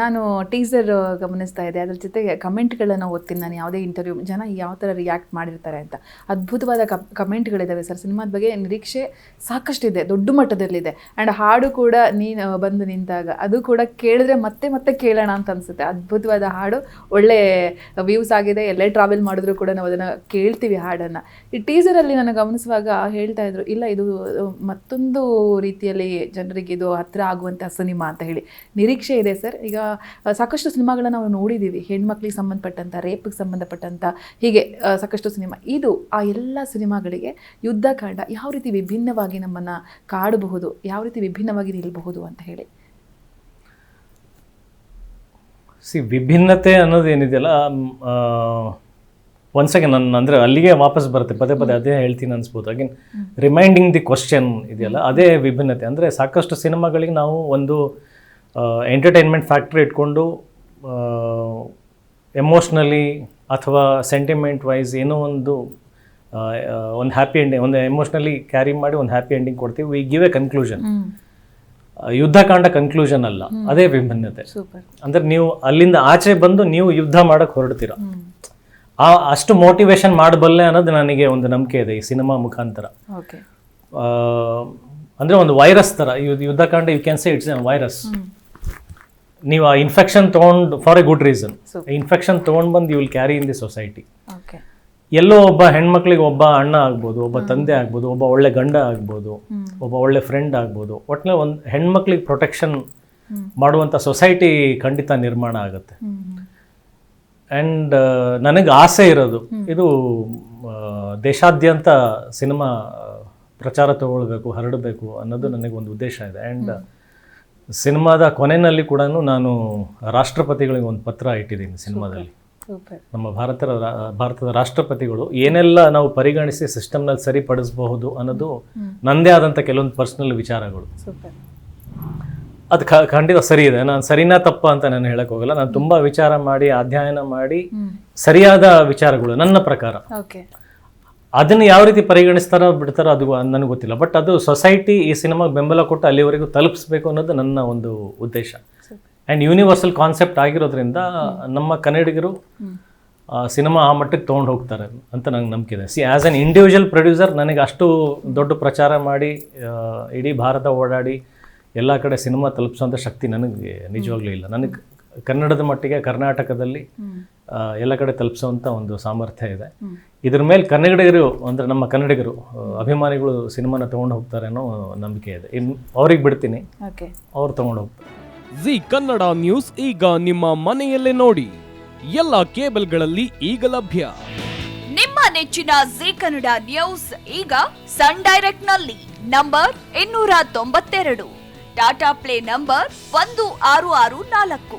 ನಾನು ಟೀಸರ್ ಗಮನಿಸ್ತಾ ಇದ್ದೆ. ಅದ್ರ ಜೊತೆಗೆ ಕಮೆಂಟ್ಗಳನ್ನು ಓದ್ತೀನಿ ನಾನು ಯಾವುದೇ ಇಂಟರ್ವ್ಯೂ ಜನ ಯಾವ ಥರ ರಿಯಾಕ್ಟ್ ಮಾಡಿರ್ತಾರೆ ಅಂತ. ಅದ್ಭುತವಾದ ಕಮೆಂಟ್ಗಳಿದ್ದಾವೆ ಸರ್ ಸಿನಿಮಾದ ಬಗ್ಗೆ ನಿರೀಕ್ಷೆ ಸಾಕಷ್ಟಿದೆ, ದೊಡ್ಡ ಮಟ್ಟದಲ್ಲಿದೆ. ಆ್ಯಂಡ್ ಹಾಡು ಕೂಡ ನೀನು ಬಂದು ನಿಂತಾಗ ಅದು ಕೂಡ ಕೇಳಿದ್ರೆ ಮತ್ತೆ ಮತ್ತೆ ಕೇಳೋಣ ಅಂತ ಅನಿಸುತ್ತೆ. ಅದ್ಭುತವಾದ ಹಾಡು, ಒಳ್ಳೆ ವ್ಯೂಸ್ ಆಗಿದೆ. ಎಲ್ಲೇ ಟ್ರಾವೆಲ್ ಮಾಡಿದ್ರು ಕೂಡ ನಾವು ಅದನ್ನು ಕೇಳ್ತೀವಿ ಹಾಡನ್ನು. ಈ ಟೀಸರಲ್ಲಿ ನಾನು ಗಮನಿಸುವಾಗ ಹೇಳ್ತಾ ಇದ್ರು, ಇಲ್ಲ, ಇದು ಮತ್ತೊಂದು ರೀತಿಯಲ್ಲಿ ಜನರಿಗೆ ಇದು ಹತ್ತಿರ ಆಗುವಂಥ ಸಿನಿಮಾ ಅಂತ ಹೇಳಿ. ನಿರೀಕ್ಷೆ ಇದೆ ಸರ್ ಈಗ ಸಾಕಷ್ಟು ಸಿನಿಮಾಗಳನ್ನ ನಾವು ನೋಡಿದ್ದೀವಿ ಹೆಣ್ಮಕ್ಳಿಗೆ ಸಂಬಂಧಪಟ್ಟಂಥ ರೇಪಿಗೆ ಸಂಬಂಧಪಟ್ಟಂಥ ಹೀಗೆ ಸಾಕಷ್ಟು ಸಿನಿಮಾ. ಇದು ಆ ಎಲ್ಲ ಸಿನಿಮಾಗಳಿಗೆ ಯುದ್ಧಕಾಂಡ ಯಾವ ರೀತಿ ವಿಭಿನ್ನವಾಗಿ ನಮ್ಮನ್ನು ಕಾಡಬಹುದು ಯಾವ ರೀತಿ ವಿಭಿನ್ನವಾಗಿ ನಿಲ್ಲಬಹುದು ಅಂತ ಹೇಳಿ. ಸಿ ವಿಭಿನ್ನತೆ ಅನ್ನೋದು ಏನಿದೆಯಲ್ಲ ಅಗೇನ್ ನನ್ನ ಅಂದರೆ ಅಲ್ಲಿಗೆ ವಾಪಸ್ ಬರುತ್ತೆ. ಪದೇ ಪದೇ ಅದೇ ಹೇಳ್ತೀನಿ ಅನ್ಸ್ಬೋದು. ಅಗೇನ್ ರಿಮೈಂಡಿಂಗ್ ದಿ ಕ್ವಶನ್ ಇದೆಯಲ್ಲ ಅದೇ ವಿಭಿನ್ನತೆ. ಅಂದರೆ ಸಾಕಷ್ಟು ಸಿನಿಮಾಗಳಿಗೆ ನಾವು ಒಂದು ಎಂಟರ್ಟೈನ್ಮೆಂಟ್ ಫ್ಯಾಕ್ಟ್ರಿ ಇಟ್ಕೊಂಡು ಎಮೋಷ್ನಲಿ ಅಥವಾ ಸೆಂಟಿಮೆಂಟ್ ವೈಸ್ ಏನೋ ಒಂದು ಒಂದು ಹ್ಯಾಪಿ ಎಂಡಿಂಗ್ ಒಂದು ಎಮೋಷ್ನಲಿ ಕ್ಯಾರಿ ಮಾಡಿ ಒಂದು ಹ್ಯಾಪಿ ಎಂಡಿಂಗ್ ಕೊಡ್ತೀವಿ. We give a conclusion Yuddhakaanda conclusion ಅಲ್ಲ. ಅದೇ ವಿಭಿನ್ನತೆ. ಅಂದ್ರೆ ನೀವು ಅಲ್ಲಿಂದ ಆಚೆ ಬಂದು ನೀವು ಯುದ್ಧ ಮಾಡಕ್ ಹೊರಡ್ತೀರ? ಆ ಅಷ್ಟು ಮೋಟಿವೇಶನ್ ಮಾಡಬಲ್ಲೆ ಅನ್ನೋದು ನನಗೆ ಒಂದು ನಂಬಿಕೆ ಇದೆ ಈ ಸಿನಿಮಾ ಮುಖಾಂತರ. ಅಂದ್ರೆ ಒಂದು ವೈರಸ್ ತರ. You- Yuddhakaanda you can say it's virus ನೀವು ಆ ಇನ್ಫೆಕ್ಷನ್ ತೊಗೊಂಡು for a good reason infection ತೊಗೊಂಡು ಬಂದು you will carry in the society ಎಲ್ಲೋ ಒಬ್ಬ ಹೆಣ್ಮಕ್ಳಿಗೆ ಒಬ್ಬ ಅಣ್ಣ ಆಗ್ಬೋದು ಒಬ್ಬ ತಂದೆ ಆಗ್ಬೋದು ಒಬ್ಬ ಒಳ್ಳೆ ಗಂಡ ಆಗ್ಬೋದು ಒಬ್ಬ ಒಳ್ಳೆ ಫ್ರೆಂಡ್ ಆಗ್ಬೋದು ಒಟ್ಟಿನಲ್ಲಿ ಒಂದು ಹೆಣ್ಮಕ್ಳಿಗೆ ಪ್ರೊಟೆಕ್ಷನ್ ಮಾಡುವಂಥ ಸೊಸೈಟಿ ಖಂಡಿತ ನಿರ್ಮಾಣ ಆಗುತ್ತೆ. ಆ್ಯಂಡ್ ನನಗೆ ಆಸೆ ಇರೋದು ಇದು ದೇಶಾದ್ಯಂತ ಸಿನಿಮಾ ಪ್ರಚಾರ ತಗೊಳ್ಬೇಕು ಹರಡಬೇಕು ಅನ್ನೋದು ನನಗೆ ಒಂದು ಉದ್ದೇಶ ಇದೆ. ಆ್ಯಂಡ್ ಸಿನಿಮಾದ ಕೊನೆಯಲ್ಲಿ ಕೂಡ ನಾನು ರಾಷ್ಟ್ರಪತಿಗಳಿಗೆ ಒಂದು ಪತ್ರ ಇಟ್ಟಿದ್ದೀನಿ ಸಿನಿಮಾದಲ್ಲಿ. ನಮ್ಮ ಭಾರತದ ಭಾರತದ ರಾಷ್ಟ್ರಪತಿಗಳು ಏನೆಲ್ಲ ನಾವು ಪರಿಗಣಿಸಿ ಸಿಸ್ಟಮ್ನಲ್ಲಿ ಸರಿಪಡಿಸಬಹುದು ಅನ್ನೋದು ನಂದೇ ಆದಂಥ ಕೆಲವೊಂದು ಪರ್ಸ್ನಲ್ ವಿಚಾರಗಳು. ಅದು ಖ ಖಂಡಿತ ಸರಿ ಇದೆ. ನಾನು ಸರಿನಾ ತಪ್ಪ ಅಂತ ನಾನು ಹೇಳಕ್ ಹೋಗಲ್ಲ. ನಾನು ತುಂಬಾ ವಿಚಾರ ಮಾಡಿ ಅಧ್ಯಯನ ಮಾಡಿ ಸರಿಯಾದ ವಿಚಾರಗಳು ನನ್ನ ಪ್ರಕಾರ. ಓಕೆ. ಅದನ್ನು ಯಾವ ರೀತಿ ಪರಿಗಣಿಸ್ತಾರೋ ಬಿಡ್ತಾರೋ ಅದು ನನಗೆ ಗೊತ್ತಿಲ್ಲ. ಬಟ್ ಅದು ಸೊಸೈಟಿ ಈ ಸಿನಿಮಾಗೆ ಬೆಂಬಲ ಕೊಟ್ಟು ಅಲ್ಲಿವರೆಗೂ ತಲುಪಿಸ್ಬೇಕು ಅನ್ನೋದು ನನ್ನ ಒಂದು ಉದ್ದೇಶ. ಆ್ಯಂಡ್ ಯೂನಿವರ್ಸಲ್ ಕಾನ್ಸೆಪ್ಟ್ ಆಗಿರೋದ್ರಿಂದ ನಮ್ಮ ಕನ್ನಡಿಗರು ಸಿನಿಮಾ ಆ ಮಟ್ಟಕ್ಕೆ ತೊಗೊಂಡು ಹೋಗ್ತಾರೆ ಅಂತ ನಂಗೆ ನಂಬಿಕೆ ಇದೆ. See as an individual producer ನನಗೆ ಅಷ್ಟು ದೊಡ್ಡ ಪ್ರಚಾರ ಮಾಡಿ ಇಡೀ ಭಾರತ ಓಡಾಡಿ ಎಲ್ಲ ಕಡೆ ಸಿನಿಮಾ ತಲುಪಿಸೋಂಥ ಶಕ್ತಿ ನನಗೆ ನಿಜವಾಗ್ಲೂ ಇಲ್ಲ. ನನಗೆ ಕನ್ನಡದ ಮಟ್ಟಿಗೆ ಕರ್ನಾಟಕದಲ್ಲಿ ಎಲ್ಲ ಕಡೆ ತಲುಪಿಸುವಂಥ ಒಂದು ಸಾಮರ್ಥ್ಯ ಇದೆ. ಇದ್ರ ಮೇಲೆ ಕನ್ನಡಿಗರು ಅಂದರೆ ನಮ್ಮ ಕನ್ನಡಿಗರು ಅಭಿಮಾನಿಗಳು ಸಿನಿಮಾನ ತೊಗೊಂಡು ಹೋಗ್ತಾರೆ ಅನ್ನೋ ನಂಬಿಕೆ ಇದೆ. ಇನ್ನು ಅವ್ರಿಗೆ ಬಿಡ್ತೀನಿ. ಓಕೆ. ಅವ್ರು ತೊಗೊಂಡು ಹೋಗ್ತಾರೆ. ಜಿ ಕನ್ನಡ ನ್ಯೂಸ್ ಈಗ ನಿಮ್ಮ ಮನೆಯಲ್ಲೇ ನೋಡಿ. ಎಲ್ಲ ಕೇಬಲ್ಗಳಲ್ಲಿ ಈಗ ಲಭ್ಯ. ನಿಮ್ಮ ನೆಚ್ಚಿನ ಜಿ ಕನ್ನಡ ನ್ಯೂಸ್ ಈಗ ಸನ್ ಡೈರೆಕ್ಟ್ನಲ್ಲಿ ನಂಬರ್ ಇನ್ನೂರ ತೊಂಬತ್ತೆರಡು. ಟಾಟಾ ಪ್ಲೇ ನಂಬರ್ ಒಂದು ಆರು ಆರು ನಾಲ್ಕು.